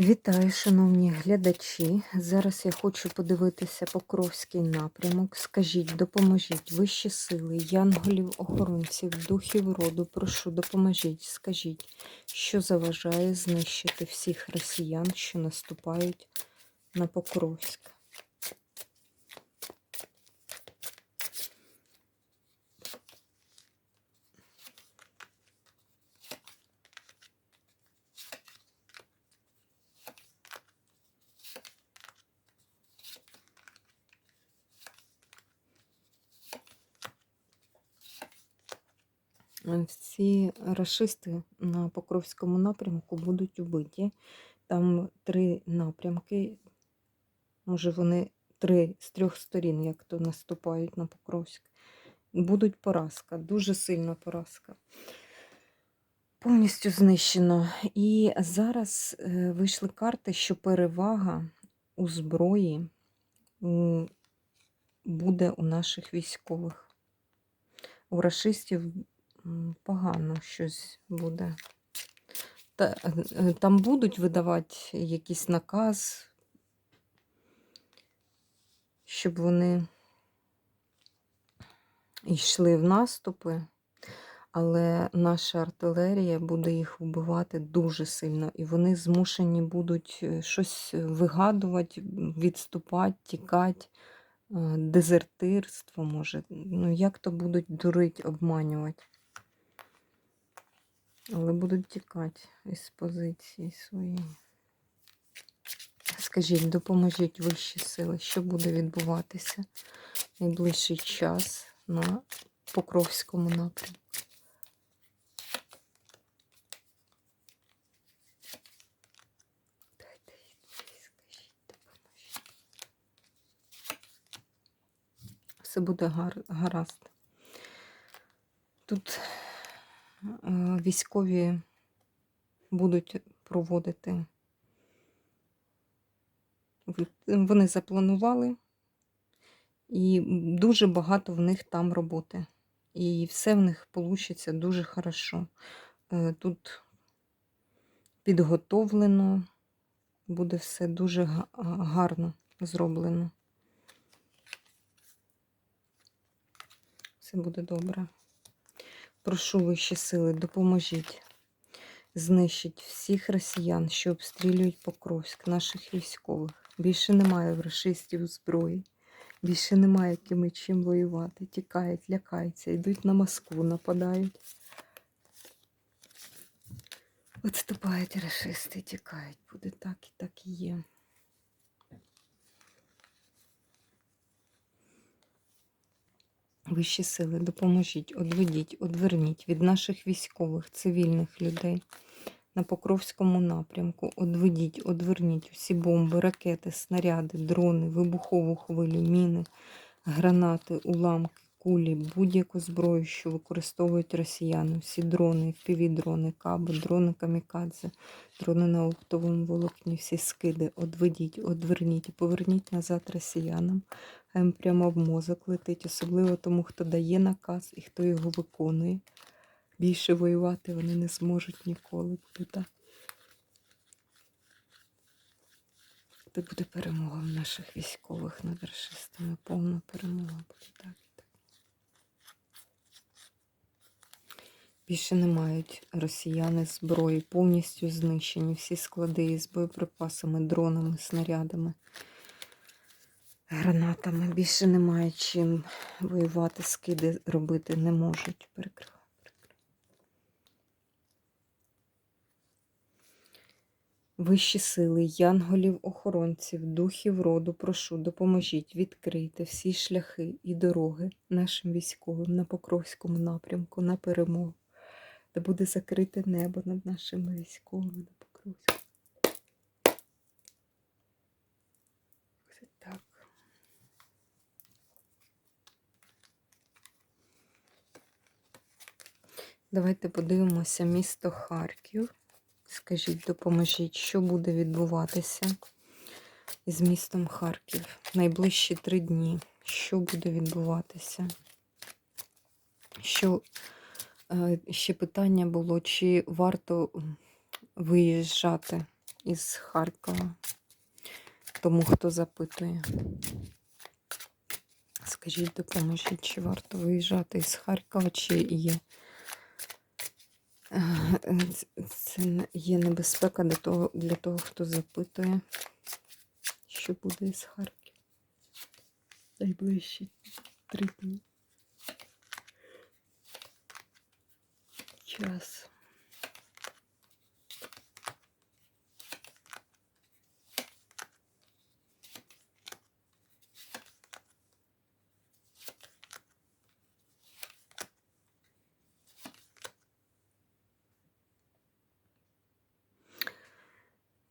Вітаю, шановні глядачі. Зараз я хочу подивитися Покровський напрямок. Скажіть, допоможіть вищі сили, янголів, охоронців, духів роду. Прошу, допоможіть. Скажіть, що заважає знищити всіх росіян, що наступають на Покровськ. Всі рашисти на Покровському напрямку будуть убиті. Там три напрямки. Може, вони три з трьох сторін, як то наступають на Покровськ. Будуть поразка, дуже сильна поразка. Повністю знищено. І зараз е, вийшли карти, що перевага у зброї буде у наших військових. У рашистів м, погано щось буде. Та, е, там будуть видавати якийсь наказ, щоб вони йшли в наступи, але наша артилерія буде їх вбивати дуже сильно, і вони змушені будуть е, щось вигадувати, відступати, тікати, е, дезертирство може. Ну, як то будуть дурить, обманювати. Але будуть тікати із позиції своєї. Скажіть, допоможіть вищі сили, що буде відбуватися найближчий час на Покровському напрямку. Все буде гар, гаразд. Тут військові будуть проводити. Вони запланували, і дуже багато в них там роботи. І все в них вийде дуже хорошо. Е, Тут підготовлено, буде все дуже гарно зроблено. Все буде добре. Прошу вищі сили, допоможіть. Знищить всіх росіян, що обстрілюють Покровськ, наших військових. Більше немає рашистів зброї. Більше немає ким чим воювати. Тікають, лякаються, йдуть на Москву, нападають. Відступають рашисти, тікають. Буде так і так і є. Вищі сили, допоможіть, одведіть, одверніть від наших військових, цивільних людей на Покровському напрямку. Одведіть, одверніть усі бомби, ракети, снаряди, дрони, вибухову хвилю, міни, гранати, уламки, кулі, будь-яку зброю, що використовують росіяни, всі дрони, півдрони, каби, дрони камікадзе, дрони на оптовому волокні, всі скиди, одведіть, одверніть поверніть назад росіянам. Їм прямо в мозок летить, особливо тому, хто дає наказ і хто його виконує. Більше воювати вони не зможуть ніколи. Буде так. Це буде перемога в наших військових над расистами. Повна перемога буде так так. Більше не мають росіяни зброї, повністю знищені всі склади із боєприпасами, дронами, снарядами, гранатами. Більше немає чим воювати, скиди робити не можуть. Перекривати. Вищі сили, янголів, охоронців, духів роду, прошу, допоможіть відкрити всі шляхи і дороги нашим військовим на Покровському напрямку на перемогу. Де буде закрите небо над нашими військовими на Покровську. Ось так. Давайте подивимося місто Харків. Скажіть, допоможіть, що буде відбуватися із містом Харків найближчі три дні. Що буде відбуватися? Що е, ще питання було, чи варто виїжджати із Харкова. Тому хто запитує. Скажіть, допоможіть, чи варто виїжджати із Харкова, чи є, це є небезпека для того, для того, хто запитує, що буде із Харків. Найближчі три дні. Час.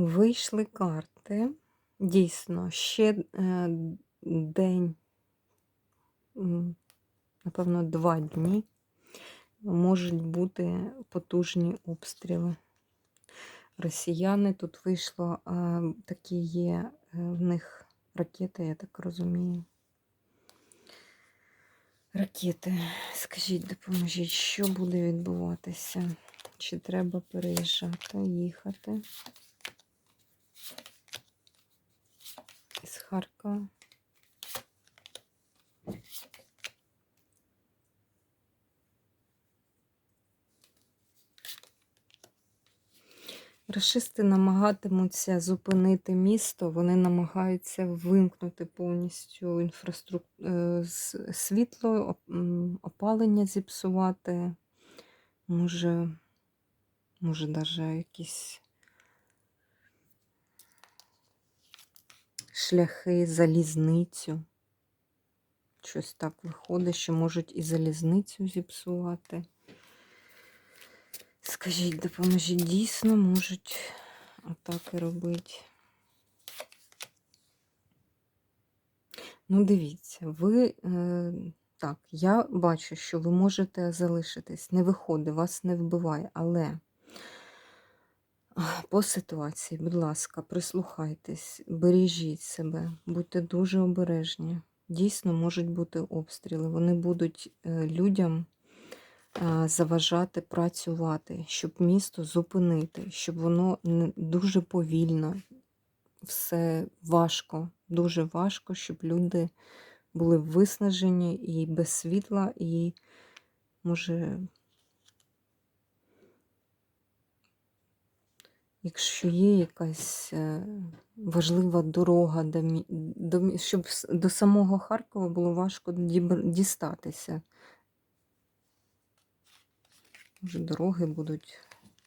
Вийшли карти. Дійсно, ще е, день, напевно, два дні можуть бути потужні обстріли. Росіяни тут вийшло, е, такі є е, в них ракети, я так розумію. Ракети, скажіть, допоможіть, що буде відбуватися? Чи треба переїжджати, їхати? Із Харкова. Рашисти намагатимуться зупинити місто, вони намагаються вимкнути повністю інфраструктуру світло, опалення зіпсувати. Може, може, навіть якісь шляхи, залізницю. Щось так виходить, що можуть і залізницю зіпсувати. Скажіть, допоможіть, дійсно можуть отак і робити. Ну, дивіться, ви е, так, я бачу, що ви можете залишитись, не виходить, вас не вбиває, але по ситуації, будь ласка, прислухайтесь, бережіть себе, будьте дуже обережні. Дійсно можуть бути обстріли. Вони будуть е, людям е, заважати працювати, щоб місто зупинити, щоб воно дуже повільно, все важко, дуже важко, щоб люди були виснажені і без світла, і може, якщо є якась е, важлива дорога, до, щоб до самого Харкова було важко дістатися. Може, дороги будуть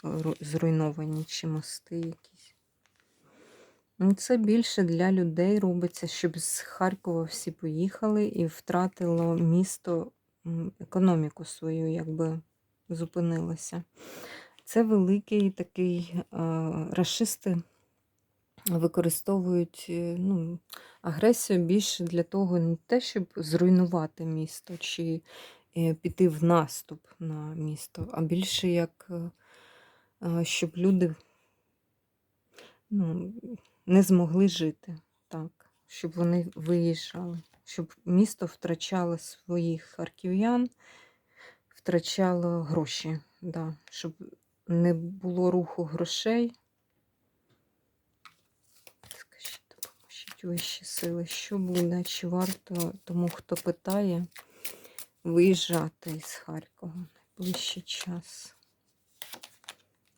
е, зруйновані чи мости якісь. Ну, Це більше для людей робиться, щоб з Харкова всі поїхали і втратило місто економіку свою, якби зупинилося. Це великий такий е, рашисти використовують е, ну, агресію більше для того, не те, щоб зруйнувати місто чи е, піти в наступ на місто, а більше як щоб люди ну, не змогли жити так, щоб вони виїжджали, щоб місто втрачало своїх харків'ян, втрачало гроші, да, щоб не було руху грошей. Скажіть, допоможіть вищі сили, що буде, чи варто тому, хто питає, виїжджати із Харкова найближчий час?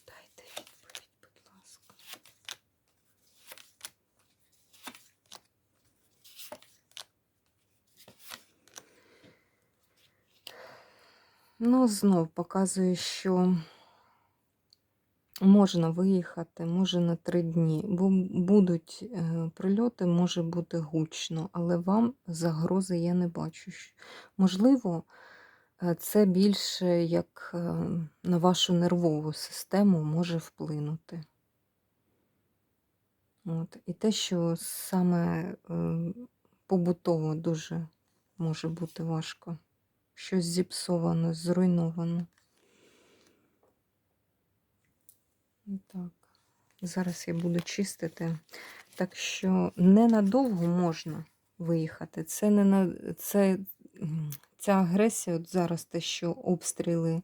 Дайте відповідь, будь ласка. Ну, знов показує, що можна виїхати, може на три дні, бо будуть е, прильоти, може бути гучно, але вам загрози я не бачу. Можливо, е, це більше як е, на вашу нервову систему може вплинути. От. І те, що саме е, побутово дуже може бути важко. Щось зіпсовано, зруйновано. Так. Зараз я буду чистити. Так що ненадовго можна виїхати. Це не на це ця агресія, от зараз те, що обстріли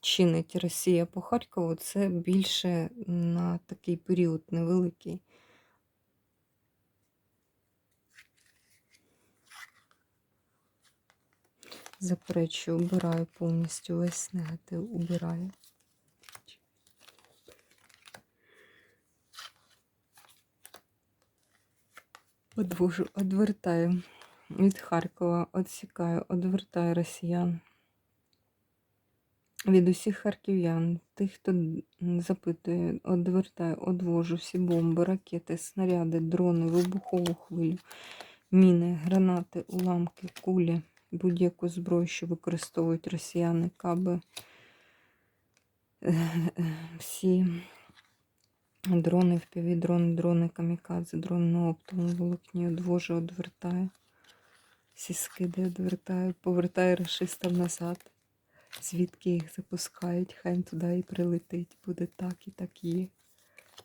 чинить Росія по Харкову, це більше на такий період невеликий. Заперечую, убираю повністю весь негатив, убираю. Одвожу, одвертаю від Харкова, відсікаю, одвертаю росіян. Від усіх харків'ян, тих, хто запитує, одвертаю, одвожу всі бомби, ракети, снаряди, дрони, вибухову хвилю, міни, гранати, уламки, кулі, будь-яку зброю, що використовують росіяни, каби, всі дрони, впівдрони, дрони, камікадзе, дрони на оптовому волокні, одвожу, одвертаю. Всі скиди одвертаю, повертаю расистам назад. Звідки їх запускають, хай туди і прилетить. Буде так і так є.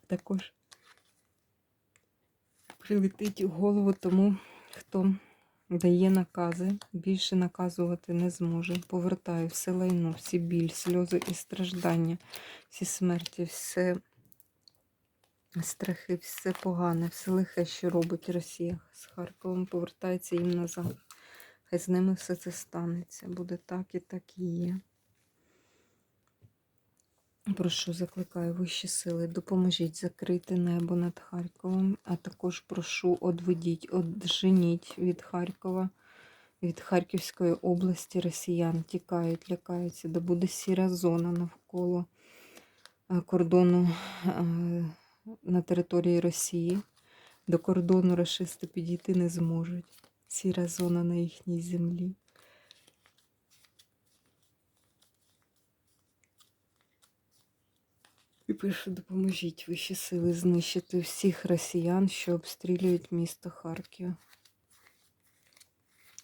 Також прилетить у голову тому, хто дає накази, більше наказувати не зможе. Повертаю все лайно, всі біль, сльози і страждання, всі смерті, все страхи, все погане, все лихе, що робить Росія з Харковом, повертається їм назад. Хай з ними все це станеться. Буде так і так і є. Прошу, закликаю вищі сили, допоможіть закрити небо над Харковом, а також прошу одведіть, одженіть від Харкова, від Харківської області росіян. Тікають, лякаються, де буде сіра зона навколо е, кордону е, на території Росії. До кордону рашисти підійти не зможуть. Сіра зона на їхній землі. І пише, допоможіть вищі сили знищити всіх росіян, що обстрілюють місто Харків.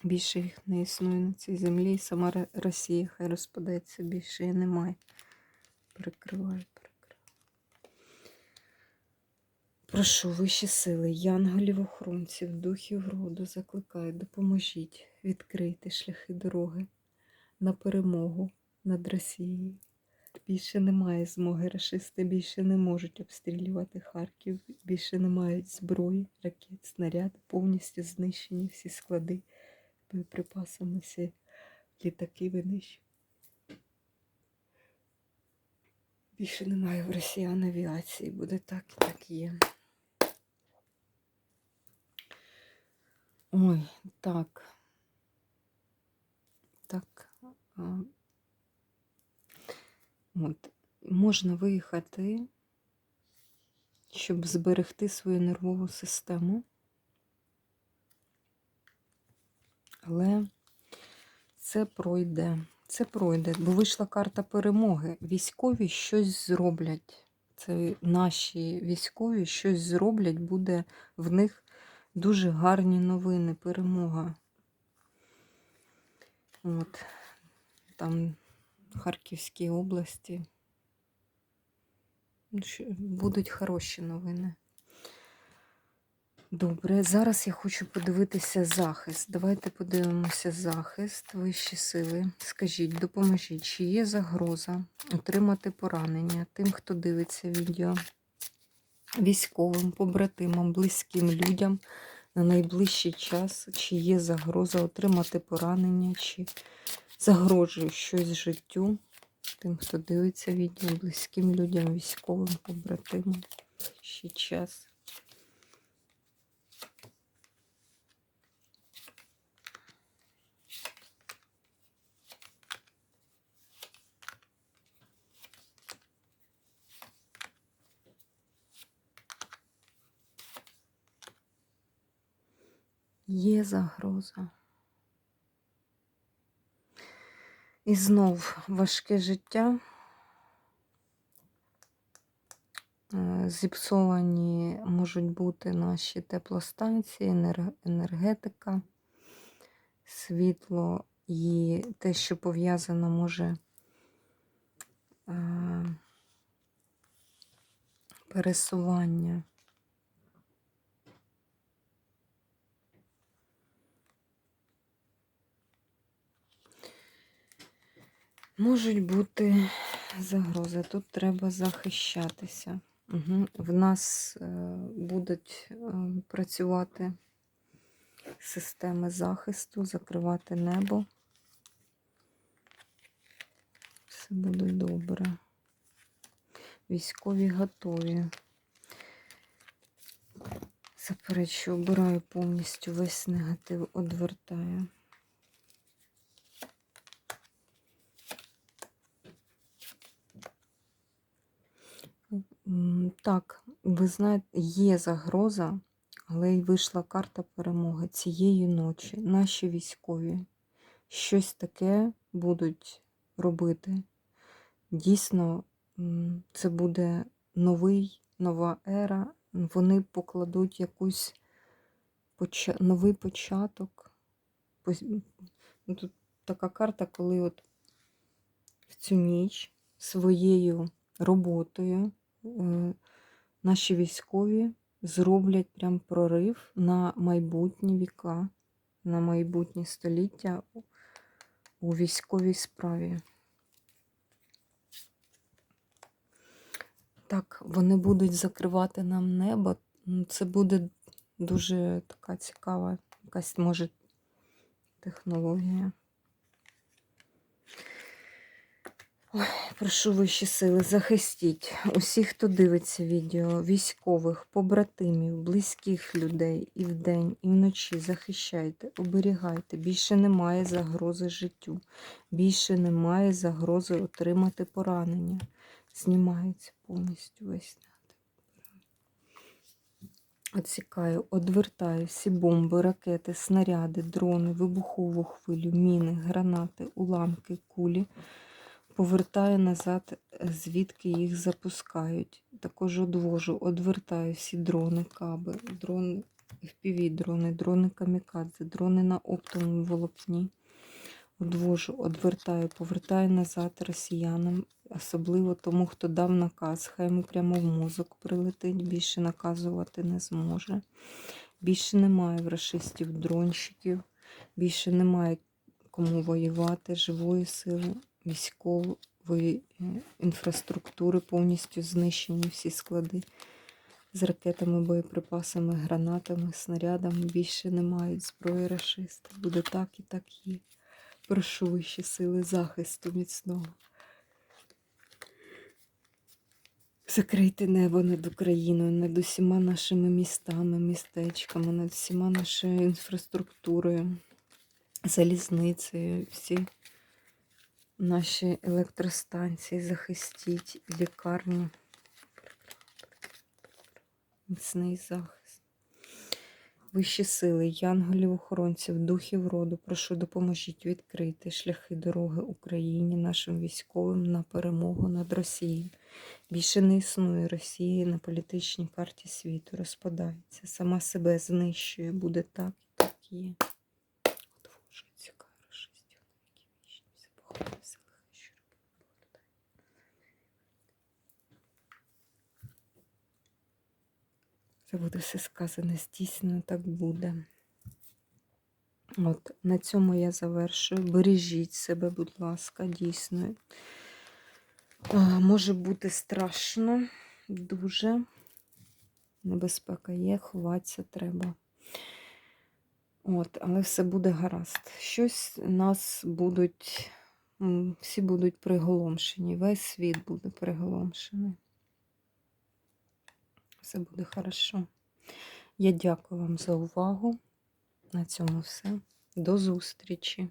Більше їх не існує на цій землі, і сама Росія хай розпадеться, більше її немає. Перекриваю, перекриваю. Прошу вищі сили, янголів охоронців, духів роду, закликаю, допоможіть відкрити шляхи дороги на перемогу над Росією. Більше немає змоги, рашисти більше не можуть обстрілювати Харків, більше не мають зброї, ракет, снаряди, повністю знищені всі склади боєприпасами, всі літаки винищені. Більше немає в росіян авіації, буде так і так є. Ой, так. Так. От. Можна виїхати, щоб зберегти свою нервову систему. Але це пройде. Це пройде, бо вийшла карта перемоги. Військові щось зроблять. Це наші військові щось зроблять, буде в них дуже гарні новини, перемога. От. Там в Харківській області. Ну, Будуть хороші новини. Добре, зараз я хочу подивитися захист. Давайте подивимося захист, вищі сили. Скажіть, допоможіть, чи є загроза отримати поранення тим, хто дивиться відео, військовим, побратимам, близьким людям на найближчий час, чи є загроза отримати поранення, чи загрожує щось життю тим, хто дивиться відео, близьким людям, військовим, побратимам. Ще час. Є загроза. І знов важке життя. Е, Зіпсовані можуть бути наші теплостанції, енергетика, світло і те, що пов'язано може е, пересування. Можуть бути загрози. Тут треба захищатися. Угу. В нас е, будуть е, працювати системи захисту, закривати небо. Все буде добре. Військові готові. Заперечу, обираю повністю весь негатив, одвертаю. Так, ви знаєте, є загроза, але й вийшла карта перемоги цієї ночі. Наші військові щось таке будуть робити. Дійсно, це буде новий, нова ера. Вони покладуть якусь поча- новий початок. Ну, Тут така карта, коли от в цю ніч своєю роботою наші військові зроблять прям прорив на майбутні віка, на майбутнє століття у військовій справі. Так, вони будуть закривати нам небо. Це буде дуже така цікава, якась може технологія. Ой, прошу вищі сили, захистіть усіх, хто дивиться відео, військових, побратимів, близьких людей і вдень, і вночі. Захищайте, оберігайте. Більше немає загрози життю. Більше немає загрози отримати поранення. Знімається повністю весь. Отсікаю, одвертаю всі бомби, ракети, снаряди, дрони, вибухову хвилю, міни, гранати, уламки, кулі. Повертаю назад, е, звідки їх запускають. Також одвожу, одвертаю всі дрони, каби, дрони, FPV дрони, камікадзе, дрони на оптовому волокні. Одвожу, одвертаю, повертаю назад росіянам, особливо тому, хто дав наказ. Хай йому прямо в мозок прилетить, більше наказувати не зможе. Більше немає рашистів дронщиків, більше немає кому воювати, живої сили, військової е, інфраструктури повністю знищені всі склади. З ракетами, боєприпасами, гранатами, снарядами більше не мають зброї рашисти. Буде так і так є. Прошу вищі сили захисту міцного. Закрийте небо над Україною, над усіма нашими містами, містечками, над всіма нашою інфраструктурою, залізницею, всі наші електростанції захистіть, лікарні. Міцний захист. Вищі сили, янголів, охоронців, духів роду, прошу допоможіть відкрити шляхи дороги Україні, нашим військовим на перемогу над Росією. Більше не існує Росії на політичній карті світу, розпадається, сама себе знищує, буде так і так є. Отвожу, цікаво, рашистів, які вічні, все поховали, все лихе, що робили, Бог Це буде все сказане, здійснено, так буде. От, на цьому я завершую. Бережіть себе, будь ласка, дійсно. Може бути страшно, дуже. Небезпека є, ховатися треба. От, але все буде гаразд. Щось нас будуть, всі будуть приголомшені, весь світ буде приголомшений. Все буде хорошо. Я дякую вам за увагу. На цьому все. До зустрічі!